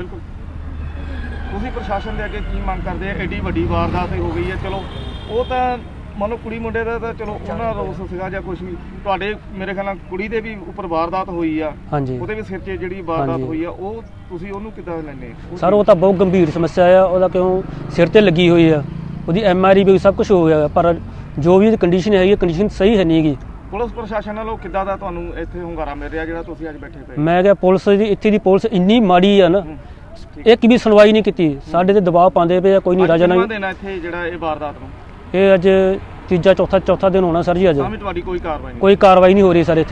ਤੁਸੀਂ ਪ੍ਰਸ਼ਾਸਨ ਦੇ ਅੱਗੇ ਕੀ ਮੰਗ ਕਰਦੇ ਆ ਐਡੀ ਵੱਡੀ ਵਾਰਦਾਤ ਹੋ ਗਈ ਹੈ ਚਲੋ। ਉਹ ਤਾਂ ਮੰਨ ਕੁੜੀ ਮੁੰਡੇ ਦਾ ਤਾਂ ਚਲੋ ਉਹਨਾਂ ਦਾ ਰੋਸ ਸੀਗਾ ਜਾਂ ਕੁਝ ਵੀ। ਤੁਹਾਡੇ ਮੇਰੇ ਖਿਆਲ ਨਾਲ ਕੁੜੀ ਦੇ ਵੀ ਉੱਪਰ ਵਾਰਦਾਤ ਹੋਈ ਆ। ਹਾਂਜੀ। ਉਹਦੇ ਵੀ ਸਿਰ 'ਚ ਜਿਹੜੀ ਵਾਰਦਾਤ ਹਾਂਜੀ। ਹੋਈ ਆ ਉਹ ਤੁਸੀਂ ਉਹਨੂੰ ਕਿੱਦਾਂ ਲੈਣੇ ਸਰ ਉਹ ਤਾਂ ਬਹੁਤ ਗੰਭੀਰ ਸਮੱਸਿਆ ਆ ਉਹਦਾ ਕਿਉਂ ਸਿਰ ਤੇ ਲੱਗੀ ਹੋਈ ਆ। ਉਹਦੀ ਐਮ ਆਰ ਆਈ ਵੀ ਸਭ ਕੁਝ ਹੋ ਗਿਆ ਪਰ ਜੋ ਵੀ ਕੰਡੀਸ਼ਨ ਹੈਗੀ ਕੰਡੀਸ਼ਨ ਸਹੀ ਹੈ ਨਹੀਂਗੀ ਪੁਲਿਸ ਪ੍ਰਸ਼ਾਸਨ ਵੱਲੋਂ ਕਿੱਦਾਂ ਦਾ ਤੁਹਾਨੂੰ ਇੱਥੇ ਹੁੰਗਾਰਾ ਮਿਲ ਰਿਹਾ ਜਿਹੜਾ ਤੁਸੀਂ ਅੱਜ ਬੈਠੇ ਪਏ? ਮੈਂ ਕਿਹਾ ਪੁਲਿਸ ਦੀ ਇੱਥੇ ਦੀ ਪੁਲਿਸ ਇੰਨੀ ਮਾੜੀ ਆ ਨਾ ਹੂੰ, ਠੀਕ। ਇੱਕ ਵੀ ਸੁਣਵਾਈ ਨਹੀਂ ਕੀਤੀ। ਸਾਡੇ ਤੇ ਦਬਾਅ ਪਾਉਂਦੇ ਪਏ ਆ ਕੋਈ ਨਹੀਂ ਅੱਜ ਰਾਜਾ ਦਿਨ ਆ ਇੱਥੇ ਜਿਹੜਾ ਇਹ ਵਾਰਦਾਤ ਨੂੰ? ਇਹ ਅੱਜ ਤੀਜਾ ਚੌਥਾ ਚੌਥਾ ਦਿਨ ਹੋਣਾ ਸਰ ਜੀ ਅੱਜ। ਤਾਂ ਵੀ ਤੁਹਾਡੀ ਕੋਈ ਕਾਰਵਾਈ ਨਹੀਂ। ਕੋਈ ਕਾਰਵਾਈ ਨਹੀਂ ਹੋ ਰਹੀ ਸਰ ਇੱਥੇ।